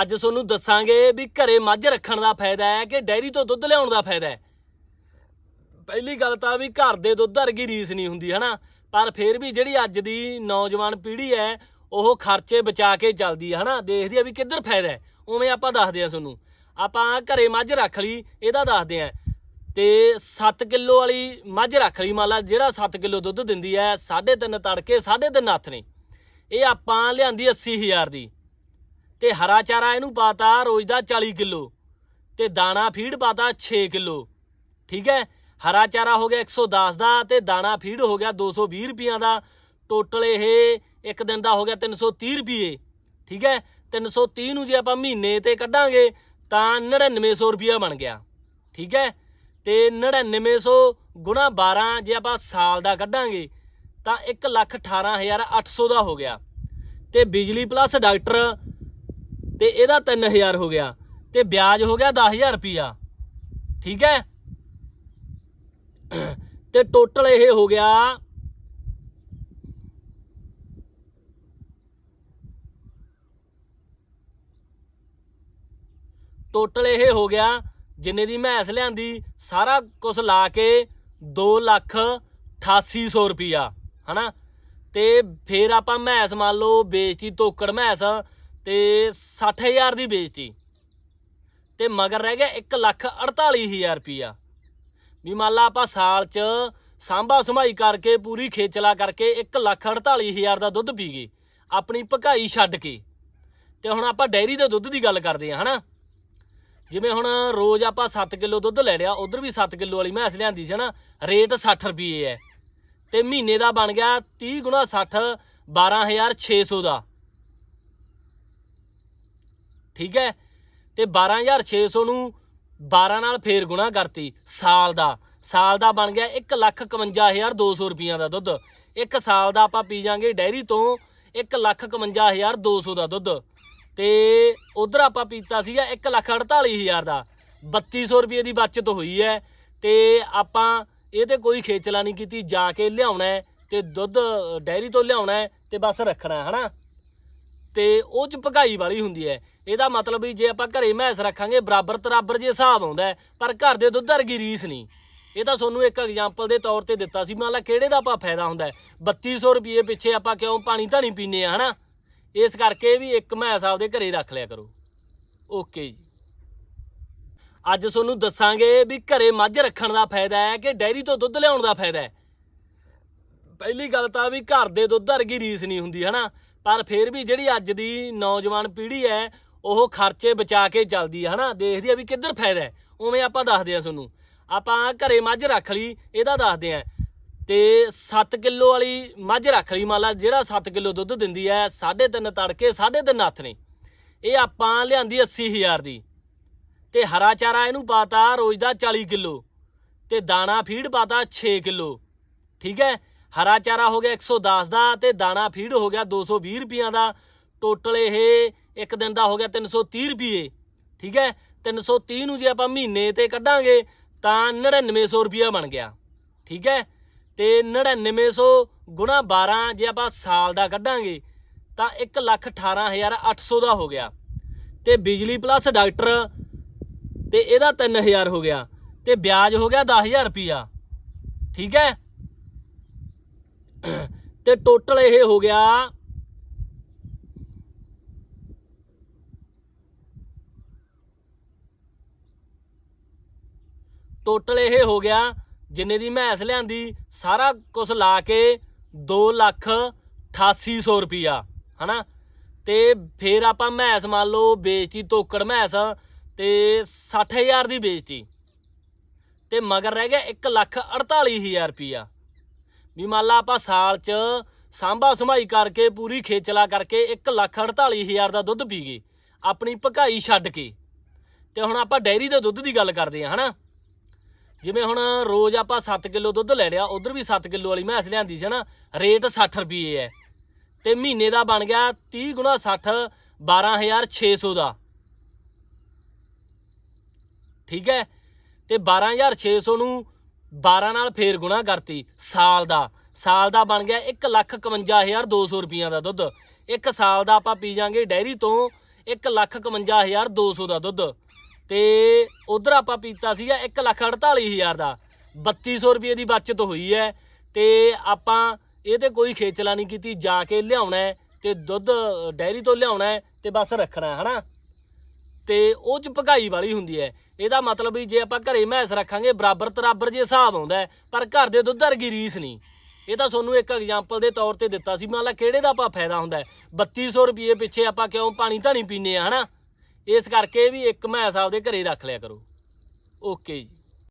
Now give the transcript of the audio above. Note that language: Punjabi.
ਅੱਜ ਤੁਹਾਨੂੰ ਦੱਸਾਂਗੇ ਵੀ ਘਰੇ ਮੱਝ ਰੱਖਣ ਦਾ ਫਾਇਦਾ ਹੈ ਕਿ ਡੈਰੀ ਤੋਂ ਦੁੱਧ ਲਿਆਉਣ ਦਾ ਫਾਇਦਾ ਹੈ। ਪਹਿਲੀ ਗੱਲ ਤਾਂ ਵੀ ਘਰ ਦੇ ਦੁੱਧ ਵਰਗੀ ਰੀਸ ਨਹੀਂ ਹੁੰਦੀ, ਹਨਾ? ਪਰ ਫਿਰ ਵੀ ਜਿਹੜੀ ਅੱਜ ਦੀ ਨੌਜਵਾਨ ਪੀੜ੍ਹੀ ਹੈ, ਉਹ ਖਰਚੇ ਬਚਾ ਕੇ ਚੱਲਦੀ ਹੈ, ਹਨਾ? ਦੇਖਦੀ ਆ ਵੀ ਕਿੱਧਰ ਫਾਇਦਾ ਹੈ। ਉਵੇਂ ਆਪਾਂ ਦੱਸਦੇ ਆ ਤੁਹਾਨੂੰ। ਆਪਾਂ ਘਰੇ ਮੱਝ ਰੱਖ ਲਈ, ਇਹਦਾ ਦੱਸਦੇ ਆ ਤੇ 7 ਕਿਲੋ ਵਾਲੀ ਮੱਝ ਰੱਖ ਲਈ, ਮੰਨ ਲਾ ਜਿਹੜਾ 7 ਕਿਲੋ ਦੁੱਧ ਦਿੰਦੀ ਹੈ 3.5 ਤੜਕੇ 3.5 ਹੱਥ ਨੇ। ਇਹ ਆਪਾਂ ਲਿਆਂਦੀ 80000 ਦੀ। ਤੇ ਹਰਾ ਚਾਰਾ ਇਹਨੂੰ ਪਾਤਾ ਰੋਜ਼ ਦਾ 40 ਕਿਲੋ ਤੇ ਦਾਣਾ ਫੀਡ ਪਾਤਾ 6 ਕਿਲੋ। ਠੀਕ ਹੈ? ਹਰਾ ਚਾਰਾ ਹੋ ਗਿਆ 110 ਦਾ ਤੇ ਦਾਣਾ ਫੀਡ ਹੋ ਗਿਆ 220 ਰੁਪਈਆਂ ਦਾ। ਟੋਟਲ ਇਹ ਇੱਕ ਦਿਨ ਦਾ ਹੋ ਗਿਆ 330 ਰੁਪਏ ਠੀਕ ਹੈ? 330 ਨੂੰ ਜੇ ਆਪਾਂ ਮਹੀਨੇ ਤੇ ਕੱਢਾਂਗੇ ਤਾਂ 9900 ਰੁਪਿਆ ਬਣ ਗਿਆ। ਠੀਕ ਹੈ? ਤੇ 9900 ਗੁਣਾ 12 ਜੇ ਆਪਾਂ ਸਾਲ ਦਾ ਕੱਢਾਂਗੇ ਤਾਂ 118800 ਦਾ ਹੋ ਗਿਆ। ਤੇ ਬਿਜਲੀ ਪਲੱਸ ਡਾਕਟਰ ਤੇ ਇਹਦਾ 3000 ਹੋ ਗਿਆ ਤੇ ਵਿਆਜ ਹੋ ਗਿਆ 10000 ਰੁਪਿਆ ਠੀਕ ਹੈ? ਤੇ ਟੋਟਲ ਇਹ ਹੋ ਗਿਆ ਟੋਟਲ ਇਹ ਹੋ ਗਿਆ ਜਿੰਨੇ ਦੀ ਮੈਸ ਲਿਆਂਦੀ, ਸਾਰਾ ਕੁਝ ਲਾ ਕੇ 2 ਲੱਖ 8800 ਰੁਪਿਆ ਹਨਾ? ਤੇ ਫੇਰ ਆਪਾਂ ਮੈਸ ਮੰਨ ਲਓ ਵੇਚਤੀ ਤੋਕੜ ਮੈਸ ਤੇ 60000 ਦੀ ਵੇਚਤੀ। ਤੇ ਮਗਰ ਰਹਿ ਗਿਆ 1 ਲੱਖ 48000 ਰੁਪਿਆ ਵੀ ਮੰਨ ਲਾ ਆਪਾਂ ਸਾਲ 'ਚ ਸਾਂਭਾ ਸਮਾਈ ਕਰਕੇ, ਪੂਰੀ ਖੇਚਲਾ ਕਰਕੇ 1 ਲੱਖ 48000 ਦਾ ਦੁੱਧ ਪੀ ਗਏ। ਆਪਣੀ ਭਕਾਈ ਛੱਡ ਕੇ। ਤੇ ਹੁਣ ਆਪਾਂ ਡੈਰੀ ਦੇ ਦੁੱਧ ਦੀ ਗੱਲ ਕਰਦੇ ਹਾਂ, ਹਨਾ? ਜਿਵੇਂ ਹੁਣ ਰੋਜ਼ ਆਪਾਂ 7 ਕਿਲੋ ਦੁੱਧ ਲੈ ਲਿਆ, ਉਧਰ ਵੀ 7 ਕਿਲੋ ਵਾਲੀ ਮੈਸ ਲਿਆਂਦੀ ਸੀ ਨਾ ਰੇਟ 60 ਰੁਪਏ ਹੈ। ਤੇ ਮਹੀਨੇ ਦਾ ਬਣ ਗਿਆ 30 ਗੁਣਾ 60 12600 ਦਾ। ਠੀਕ ਹੈ? ਤੇ 12600 ਨੂੰ 12 ਨਾਲ ਫੇਰ ਗੁਣਾ ਕਰਤੀ, ਸਾਲ ਦਾ। ਸਾਲ ਦਾ ਬਣ ਗਿਆ 151200 ਰੁਪਈਆ ਦਾ ਦੁੱਧ। ਇੱਕ ਸਾਲ ਦਾ ਆਪਾਂ ਪੀ ਜਾਾਂਗੇ ਡੈਰੀ ਤੋਂ 151200 ਦਾ ਦੁੱਧ। ਤੇ ਉਧਰ ਆਪਾਂ ਪੀਤਾ ਸੀਗਾ 148000 ਦਾ। 3200 ਰੁਪਏ ਦੀ ਬਚਤ ਹੋਈ ਹੈ। ਤੇ ਆਪਾਂ ਇਹ ਤੇ ਕੋਈ ਖੇਚਲਾ ਨਹੀਂ ਕੀਤੀ, ਜਾ ਕੇ ਲਿਆਉਣਾ ਹੈ ਤੇ ਦੁੱਧ ਡੈਰੀ ਤੋਂ ਲਿਆਉਣਾ ਹੈ ਤੇ ਬਸ ਰੱਖਣਾ ਹੈ, ਹਨਾ? ਤੇ ਉਹ ਚ ਭਗਾਈ ਵਾਲੀ ਹੁੰਦੀ ਹੈ। ਇਹਦਾ ਮਤਲਬ ਵੀ ਜੇ ਆਪਾਂ ਘਰੇ ਮੈਸ ਰੱਖਾਂਗੇ, ਬਰਾਬਰ ਤਰਾਬਰ ਜੇ ਹਿਸਾਬ ਆਉਂਦਾ ਪਰ ਘਰ ਦੇ ਦੁੱਧ ਵਰਗੀ ਰੀਸ ਨਹੀਂ। ਇਹ ਤਾਂ ਤੁਹਾਨੂੰ ਇੱਕ ਐਗਜ਼ਾਮਪਲ ਦੇ ਤੌਰ ਤੇ ਦਿੱਤਾ ਸੀ, ਮੰਨ ਲਾ ਕਿਹੜੇ ਦਾ ਆਪਾਂ ਫਾਇਦਾ ਹੁੰਦਾ ਹੈ? 3200 ਰੁਪਏ ਪਿੱਛੇ ਆਪਾਂ ਕਿਉਂ ਪਾਣੀ ਧਾਣੀ ਪੀਨੇ ਆ ਹਨਾ? ਇਸ ਕਰਕੇ ਵੀ ਇੱਕ ਮੈਸ ਆਪਦੇ ਘਰੇ ਰੱਖ ਲਿਆ ਕਰੋ। ਓਕੇ ਜੀ। ਅੱਜ ਤੁਹਾਨੂੰ ਦੱਸਾਂਗੇ ਵੀ ਘਰੇ ਮੱਝ ਰੱਖਣ ਦਾ ਫਾਇਦਾ ਹੈ ਕਿ ਡੈਰੀ ਤੋਂ ਦੁੱਧ ਲਿਆਉਣ ਦਾ ਫਾਇਦਾ ਹੈ? ਪਹਿਲੀ ਗੱਲ ਤਾਂ ਵੀ ਘਰ ਦੇ ਦੁੱਧ ਵਰਗੀ ਰੀਸ ਨਹੀਂ ਹੁੰਦੀ, ਹਨਾ? ਪਰ ਫਿਰ ਵੀ ਜਿਹੜੀ ਅੱਜ ਦੀ ਨੌਜਵਾਨ ਪੀੜ੍ਹੀ ਹੈ, ਉਹ ਖਰਚੇ ਬਚਾ ਕੇ ਚੱਲਦੀ ਹੈ ਹਨਾ? ਦੇਖਦੀ ਆ ਵੀ ਕਿੱਧਰ ਫਾਇਦਾ ਹੈ। ਉਵੇਂ ਆਪਾਂ ਦੱਸਦੇ ਆ ਤੁਹਾਨੂੰ। ਆਪਾਂ ਘਰੇ ਮੱਝ ਰੱਖ ਲਈ, ਇਹਦਾ ਦੱਸਦੇ ਆ। ਤੇ 7 ਕਿਲੋ ਵਾਲੀ ਮੱਝ ਰੱਖ ਲਈ, ਮੰਨ ਲਾ ਜਿਹੜਾ 7 ਕਿਲੋ ਦੁੱਧ ਦਿੰਦੀ ਹੈ 3.5 ਤੜਕੇ 3.5 ਹੱਥ ਨੇ। ਇਹ ਆਪਾਂ ਲਿਆਂਦੀ 80000 ਦੀ। ਤੇ ਹਰਾ ਚਾਰਾ ਇਹਨੂੰ ਪਾਤਾ ਰੋਜ਼ ਦਾ 40 ਕਿਲੋ। ਤੇ ਦਾਣਾ ਫੀਡ ਪਾਤਾ 6 ਕਿਲੋ। ਠੀਕ ਹੈ? ਹਰਾ ਚਾਰਾ ਹੋ ਗਿਆ 110 ਦਾ ਤੇ ਦਾਣਾ ਫੀਡ ਹੋ ਗਿਆ 220 ਰੁਪਈਆ ਦਾ। ਟੋਟਲ ਇਹ ਇੱਕ ਦਿਨ ਦਾ ਹੋ ਗਿਆ 330 ਰੁਪਏ ਠੀਕ ਹੈ? 330 ਨੂੰ ਜੇ ਆਪਾਂ ਮਹੀਨੇ ਤੇ ਕੱਢਾਂਗੇ ਤਾਂ 9900 ਰੁਪਿਆ ਬਣ ਗਿਆ। ਠੀਕ ਹੈ? ਤੇ 9900 ਗੁਣਾ 12 ਜੇ ਆਪਾਂ ਸਾਲ ਦਾ ਕੱਢਾਂਗੇ ਤਾਂ 118800 ਦਾ ਹੋ ਗਿਆ। ਤੇ ਬਿਜਲੀ ਪਲੱਸ ਡਾਕਟਰ ਤੇ ਇਹਦਾ 3000 ਹੋ ਗਿਆ। ਤੇ ਵਿਆਜ ਹੋ ਗਿਆ 10000 ਰੁਪਿਆ ਠੀਕ ਹੈ? ਤੇ ਟੋਟਲ ਇਹ ਹੋ ਗਿਆ ਟੋਟਲ ਇਹ ਹੋ ਗਿਆ ਜਿੰਨੇ ਦੀ ਮੈਸ ਲਿਆਂਦੀ, ਸਾਰਾ ਕੁਝ ਲਾ ਕੇ 2 ਲੱਖ 8800 ਰੁਪਿਆ ਹਨਾ? ਤੇ ਫੇਰ ਆਪਾਂ ਮੈਸ ਮੰਨ ਲਓ ਵੇਚਤੀ ਤੋਕੜ ਮੈਸ ਤੇ 60000 ਦੀ ਵੇਚਤੀ। ਤੇ ਮਗਰ ਰਹਿ ਗਿਆ 1 ਲੱਖ 48000 ਰੁਪਿਆ ਵੀ ਮੰਨ ਲਾ ਆਪਾਂ ਸਾਲ 'ਚ ਸਾਂਭਾ ਸਮਾਈ ਕਰਕੇ ਪੂਰੀ ਖੇਚਲਾ ਕਰਕੇ 1 ਲੱਖ 48000 ਦਾ ਦੁੱਧ ਪੀ ਗਏ, ਆਪਣੀ ਭਕਾਈ ਛੱਡ ਕੇ। ਤੇ ਹੁਣ ਆਪਾਂ ਡੈਰੀ ਦੇ ਦੁੱਧ ਦੀ ਗੱਲ ਕਰਦੇ ਹਾਂ, ਹਨਾ? ਜਿਵੇਂ ਹੁਣ ਰੋਜ਼ ਆਪਾਂ 7 ਕਿਲੋ ਦੁੱਧ ਲੈ ਲਿਆ, ਉਧਰ ਵੀ 7 ਕਿਲੋ ਵਾਲੀ ਮੈਸ ਲਿਆਂਦੀ ਸੀ ਨਾ ਰੇਟ 60 ਰੁਪਏ ਹੈ। ਤੇ ਮਹੀਨੇ ਦਾ ਬਣ ਗਿਆ 30 ਗੁਣਾ 60 12600 ਦਾ। ਠੀਕ ਹੈ? ਤੇ 12600 ਨੂੰ 12 ਨਾਲ ਫੇਰ ਗੁਣਾ ਕਰਤੀ, ਸਾਲ ਦਾ। ਸਾਲ ਦਾ ਬਣ ਗਿਆ 151200 ਰੁਪਈਆ ਦਾ ਦੁੱਧ। ਇੱਕ ਸਾਲ ਦਾ ਆਪਾਂ ਪੀ ਜਾਾਂਗੇ ਡੈਰੀ ਤੋਂ 151200 ਦਾ ਦੁੱਧ। ਤੇ ਉਧਰ ਆਪਾਂ ਪੀਤਾ ਸੀਗਾ 148000 ਦਾ। 3200 ਰੁਪਏ ਦੀ ਬਚਤ ਹੋਈ ਹੈ। ਤੇ ਆਪਾਂ ਇਹ ਤੇ ਕੋਈ ਖੇਚਲਾ ਨਹੀਂ ਕੀਤੀ, ਜਾ ਕੇ ਲਿਆਉਣਾ ਹੈ ਤੇ ਦੁੱਧ ਡੈਰੀ ਤੋਂ ਲਿਆਉਣਾ ਹੈ ਤੇ ਬਸ ਰੱਖਣਾ ਹੈ, ਹਨਾ? ਤੇ ਉਹ ਚ ਭਗਾਈ ਵਾਲੀ ਹੁੰਦੀ ਹੈ। ਇਹਦਾ ਮਤਲਬ ਵੀ ਜੇ ਆਪਾਂ ਘਰੇ ਮੈਂਸ ਰੱਖਾਂਗੇ, ਬਰਾਬਰ ਤਰਾਬਰ ਜੇ ਹਿਸਾਬ ਆਉਂਦਾ ਪਰ ਘਰ ਦੇ ਦੁੱਧ ਵਰਗੀ ਰੀਸ ਨਹੀਂ। ਇਹ ਤਾਂ ਤੁਹਾਨੂੰ ਇੱਕ ਐਗਜ਼ਾਮਪਲ ਦੇ ਤੌਰ ਤੇ ਦਿੱਤਾ ਸੀ ਮੰਨ ਲਾ ਕਿਹੜੇ ਦਾ ਆਪਾਂ ਫਾਇਦਾ ਹੁੰਦਾ ਹੈ? 3200 ਰੁਪਏ ਪਿੱਛੇ ਆਪਾਂ ਕਿਉਂ ਪਾਣੀ ਧਾਣੀ ਪੀਨੇ ਆ ਹਨਾ? ਇਸ ਕਰਕੇ ਵੀ ਇੱਕ ਮੈਂਸ ਆਪਦੇ ਘਰੇ ਰੱਖ ਲਿਆ ਕਰੋ। ਓਕੇ ਜੀ।